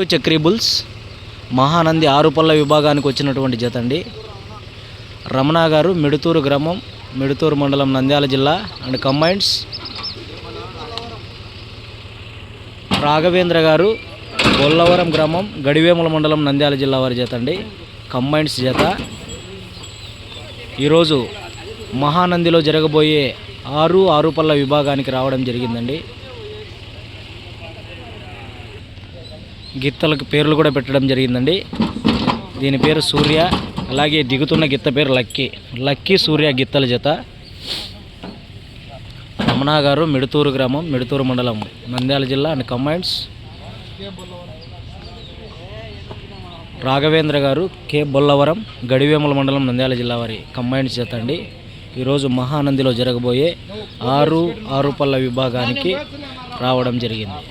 To Chakri bulls. Mahanandi ఆరుపల్ల విభాగానికి వచ్చినటువంటి జత అండి. రమణ గారు మిడుతూరు గ్రామం మిడుతూరు మండలం నంద్యాల జిల్లా అండ్ కంబైండ్స్ రాఘవేంద్ర గారు బొల్లవరం గ్రామం గడివేముల మండలం నంద్యాల జిల్లా వారి జత అండి. కంబైన్స్ జత. ఈరోజు మహానందిలో జరగబోయే ఆరు ఆరుపల్ల విభాగానికి రావడం జరిగిందండి. గిత్తలకు పేర్లు కూడా పెట్టడం జరిగిందండి. దీని పేరు సూర్య అలాగే దిగుతున్న గిత్త పేరు లక్కీ. లక్కీ సూర్య గిత్తల జత. రమణ గారు మిడుతూరు గ్రామం మిడుతూరు మండలం నంద్యాల జిల్లా అండ్ కంబైండ్స్ రాఘవేంద్ర గారు కె. బొల్లవరం గడివేముల మండలం నంద్యాల జిల్లా వారి కంబైండ్స్ జత అండి. ఈరోజు మహానందిలో జరగబోయే ఆరు ఆరు పళ్ళ విభాగానికి రావడం జరిగింది.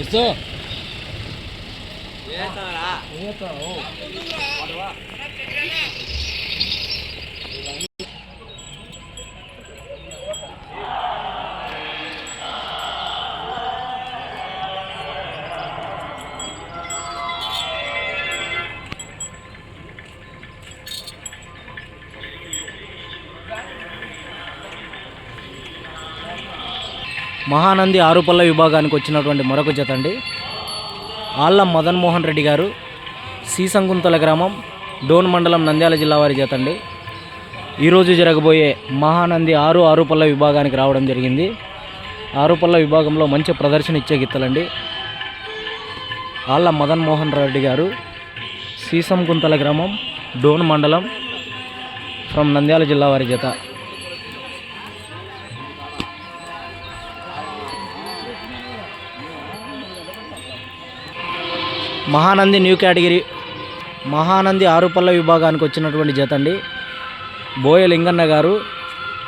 ಎಷ್ಟು మహానంది ఆరుపల్ల విభాగానికి వచ్చినటువంటి మరొక జత అండి. ఆళ్ళ మదన్ మోహన్ రెడ్డి గారు సీసంగుంతల గ్రామం డోన్ మండలం నంద్యాల జిల్లా వారి జత అండి. ఈరోజు జరగబోయే మహానంది ఆరు ఆరుపల్ల విభాగానికి రావడం జరిగింది. ఆరుపల్ల విభాగంలో మంచి ప్రదర్శన ఇచ్చే గిత్తలండి. ఆళ్ళ మదన్మోహన్ రెడ్డి గారు సీసంగుంతల గ్రామం డోన్ మండలం ఫ్రమ్ నంద్యాల జిల్లా వారి జత. మహానంది న్యూ కేటగిరీ మహానంది ఆరుపల్ల విభాగానికి వచ్చినటువంటి జత అండి బోయ లింగన్న గారు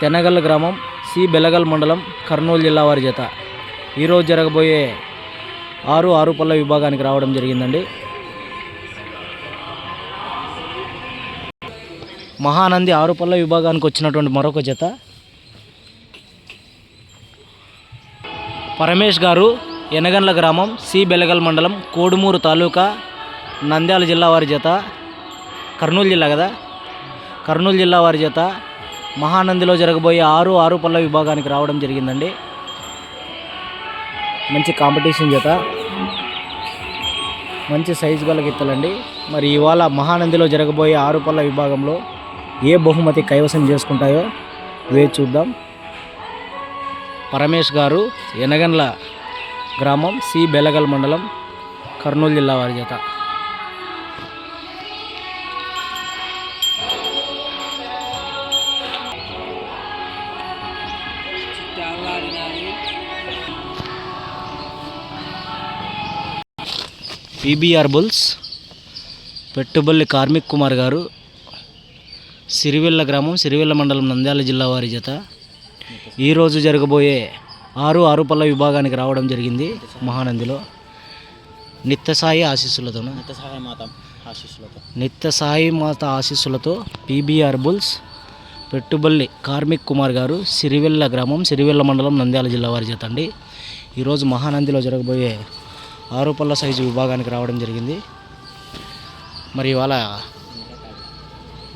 తెనగల్ గ్రామం సి బెలగల్ మండలం కర్నూలు జిల్లా వారి జత. ఈరోజు జరగబోయే ఆరు ఆరుపల్ల విభాగానికి రావడం జరిగిందండి. మహానంది ఆరుపల్ల విభాగానికి వచ్చినటువంటి మరొక జత. పరమేష్ గారు ఎనగండ్ల గ్రామం సి బెలగల్ మండలం కోడుమూరు తాలూకా నంద్యాల జిల్లా వారి జత కర్నూలు జిల్లా కదా? కర్నూలు జిల్లా వారి జత మహానందిలో జరగబోయే ఆరు ఆరు పళ్ళ విభాగానికి రావడం జరిగిందండి. మంచి కాంపిటీషన్ జత మంచి సైజు గల గిత్తలండి. మరి ఇవాళ మహానందిలో జరగబోయే ఆరు పళ్ళ విభాగంలో ఏ బహుమతి కైవసం చేసుకుంటాయో వేచి చూద్దాం. పరమేష్ గారు ఎనగండ్ల గ్రామం సి బెలగల్ మండలం కర్నూలు జిల్లా వారి జత. పీబీఆర్ బుల్స్ పెట్టుబల్లి కార్మిక్ కుమార్ గారు సిరివెల్ల గ్రామం సిరివెల్ల మండలం నంద్యాల జిల్లా వారి జత. ఈరోజు జరగబోయే ఆరు ఆరుపల్ల విభాగానికి రావడం జరిగింది మహానందిలో. నిత్య సాయి ఆశీస్సులతో నిత్య సహాయ మాత ఆశీస్సులతో. నిత్య సాయి మాత ఆశీస్సులతో పీబీఆర్ బుల్స్ పెట్టుబల్లి కార్మిక్ కుమార్ గారు సిరివెల్ల గ్రామం సిరివెల్ల మండలం నంద్యాల జిల్లా వారి జత అండి. ఈరోజు మహానందిలో జరగబోయే ఆరుపల్ల సైజు విభాగానికి రావడం జరిగింది. మరి ఇవాళ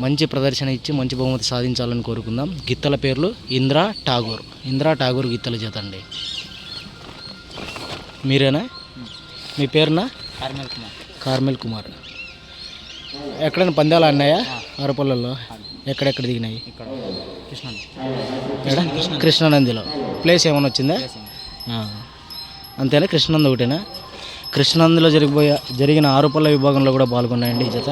మంచి ప్రదర్శన ఇచ్చి మంచి బహుమతి సాధించాలని కోరుకుందాం. గిత్తల పేర్లు ఇంద్రా ఠాగూర్. ఇంద్రా ఠాగూర్ గిత్తల జత అండి. మీరేనా? మీ పేరునా? కార్మిల్ కుమార్. కార్మిల్ కుమార్. ఎక్కడైనా పందాలు అన్నాయా ఆరుపల్లలో ఎక్కడెక్కడ దిగినాయి? కృష్ణానందిలో. ప్లేస్ ఏమైనా వచ్చిందా. అంతేనా? కృష్ణానంది ఒకటేనా? కృష్ణానందిలో జరిగిపోయే జరిగిన ఆరుపల్ల విభాగంలో కూడా పాల్గొన్నాయండి ఈ జత.